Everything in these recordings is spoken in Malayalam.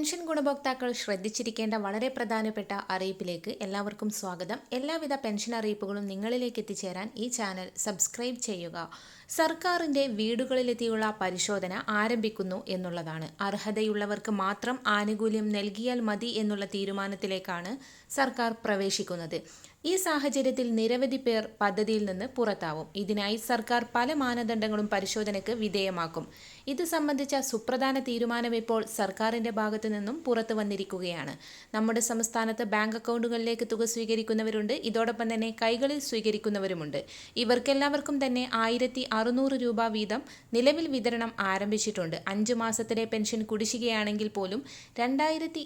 പെൻഷൻ ഗുണഭോക്താക്കൾ ശ്രദ്ധിച്ചിരിക്കേണ്ട വളരെ പ്രധാനപ്പെട്ട അറിയിപ്പിലേക്ക് എല്ലാവർക്കും സ്വാഗതം. എല്ലാവിധ പെൻഷൻ അറിയിപ്പുകളും നിങ്ങളിലേക്ക് എത്തിച്ചേരാൻ ഈ ചാനൽ സബ്സ്ക്രൈബ് ചെയ്യുക. സർക്കാരിന്റെ വീടുകളിലെത്തിയുള്ള പരിശോധന ആരംഭിക്കുന്നു എന്നുള്ളതാണ്. അർഹതയുള്ളവർക്ക് മാത്രം ആനുകൂല്യം നൽകിയാൽ മതി എന്നുള്ള തീരുമാനത്തിലേക്കാണ് സർക്കാർ പ്രവേശിക്കുന്നത്. ഈ സാഹചര്യത്തിൽ നിരവധി പേർ പദ്ധതിയിൽ നിന്ന് പുറത്താവും. ഇതിനായി സർക്കാർ പല മാനദണ്ഡങ്ങളും പരിശോധനയ്ക്ക് വിധേയമാക്കും. ഇത് സംബന്ധിച്ച സുപ്രധാന തീരുമാനം ഇപ്പോൾ സർക്കാരിന്റെ ഭാഗത്തു നിന്നും പുറത്തു വന്നിരിക്കുകയാണ്. നമ്മുടെ സംസ്ഥാനത്ത് ബാങ്ക് അക്കൗണ്ടുകളിലേക്ക് തുക സ്വീകരിക്കുന്നവരുണ്ട്. ഇതോടൊപ്പം തന്നെ കൈകളിൽ സ്വീകരിക്കുന്നവരുമുണ്ട്. ഇവർക്കെല്ലാവർക്കും തന്നെ ആയിരത്തി അറുന്നൂറ് രൂപ വീതം നിലവിൽ വിതരണം ആരംഭിച്ചിട്ടുണ്ട്. അഞ്ച് മാസത്തിലെ പെൻഷൻ കുടിശ്ശികയാണെങ്കിൽ പോലും രണ്ടായിരത്തി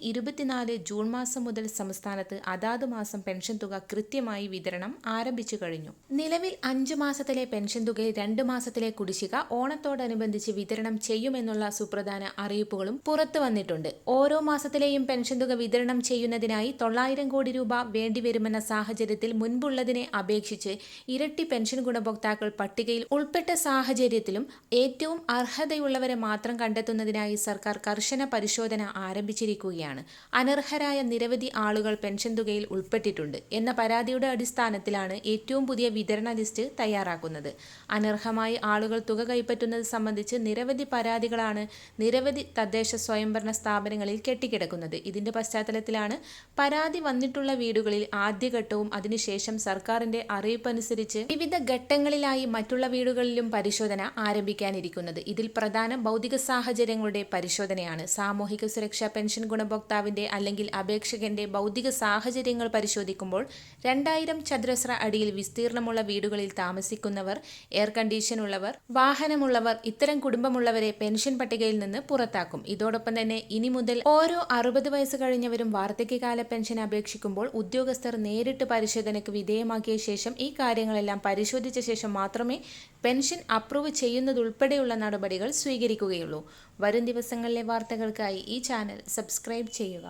ജൂൺ മാസം മുതൽ സംസ്ഥാനത്ത് അതാത് മാസം പെൻഷൻ തുക കൃത്യമായി വിതരണം ആരംഭിച്ചു കഴിഞ്ഞു. നിലവിൽ അഞ്ചു മാസത്തിലെ പെൻഷൻ തുകയിൽ രണ്ട് മാസത്തിലെ കുടിശ്ശിക ഓണത്തോടനുബന്ധിച്ച് വിതരണം ചെയ്യുമെന്നുള്ള സുപ്രധാന അറിയിപ്പുകളും പുറത്തു വന്നിട്ടുണ്ട്. ഓരോ മാസത്തിലെയും പെൻഷൻ തുക വിതരണം ചെയ്യുന്നതിനായി തൊള്ളായിരം കോടി രൂപ വേണ്ടിവരുമെന്ന സാഹചര്യത്തിൽ മുൻപുള്ളതിനെ അപേക്ഷിച്ച് ഇരട്ടി പെൻഷൻ ഗുണഭോക്താക്കൾ പട്ടികയിൽ ഉൾപ്പെട്ട സാഹചര്യത്തിലും ഏറ്റവും അർഹതയുള്ളവരെ മാത്രം കണ്ടെത്തുന്നതിനായി സർക്കാർ കർശന പരിശോധന ആരംഭിച്ചിരിക്കുകയാണ്. അനർഹരായ നിരവധി ആളുകൾ പെൻഷൻ തുകയിൽ ഉൾപ്പെട്ടിട്ടുണ്ട് എന്ന പരാതിയുടെ അടിസ്ഥാനത്തിലാണ് ഏറ്റവും പുതിയ വിതരണ ലിസ്റ്റ് തയ്യാറാക്കുന്നത്. അനർഹമായി ആളുകൾ തുക കൈപ്പറ്റുന്നത് സംബന്ധിച്ച് നിരവധി പരാതികളാണ് നിരവധി തദ്ദേശ സ്വയംഭരണ സ്ഥാപനങ്ങളിൽ കെട്ടിക്കിടക്കുന്നത്. ഇതിന്റെ പശ്ചാത്തലത്തിലാണ് പരാതി വന്നിട്ടുള്ള വീടുകളിൽ ആദ്യഘട്ടവും അതിനുശേഷം സർക്കാരിന്റെ അറിയിപ്പനുസരിച്ച് വിവിധ ഘട്ടങ്ങളിലായി മറ്റുള്ള വീടുകളിലും പരിശോധന ആരംഭിക്കാനിരിക്കുന്നത്. ഇതിൽ പ്രധാന ഭൗതിക സാഹചര്യങ്ങളുടെ പരിശോധനയാണ്. സാമൂഹിക സുരക്ഷാ പെൻഷൻ ഗുണഭോക്താവിന്റെ അല്ലെങ്കിൽ അപേക്ഷകന്റെ ഭൗതിക സാഹചര്യങ്ങൾ പരിശോധിക്കുമ്പോൾ രണ്ടായിരം ചതുരശ്ര അടിയിൽ വിസ്തീർണമുള്ള വീടുകളിൽ താമസിക്കുന്നവർ എയർ കണ്ടീഷൻ ഉള്ളവർ വാഹനമുള്ളവർ ഇത്തരം കുടുംബമുള്ളവരെ പെൻഷൻ പട്ടികയിൽ നിന്ന് പുറത്താക്കും. ഇതോടൊപ്പം തന്നെ ഇനി മുതൽ ഓരോ അറുപത് വയസ്സ് കഴിഞ്ഞവരും വാർദ്ധക്യകാല പെൻഷൻ അപേക്ഷിക്കുമ്പോൾ ഉദ്യോഗസ്ഥർ നേരിട്ട് പരിശോധനയ്ക്ക് വിധേയമാക്കിയ ശേഷം ഈ കാര്യങ്ങളെല്ലാം പരിശോധിച്ച ശേഷം മാത്രമേ പെൻഷൻ അപ്രൂവ് ചെയ്യുന്നതുൾപ്പെടെയുള്ള നടപടികൾ സ്വീകരിക്കുകയുള്ളൂ. വരും ദിവസങ്ങളിലെ വാർത്തകൾക്കായി ഈ ചാനൽ സബ്സ്ക്രൈബ് ചെയ്യുക.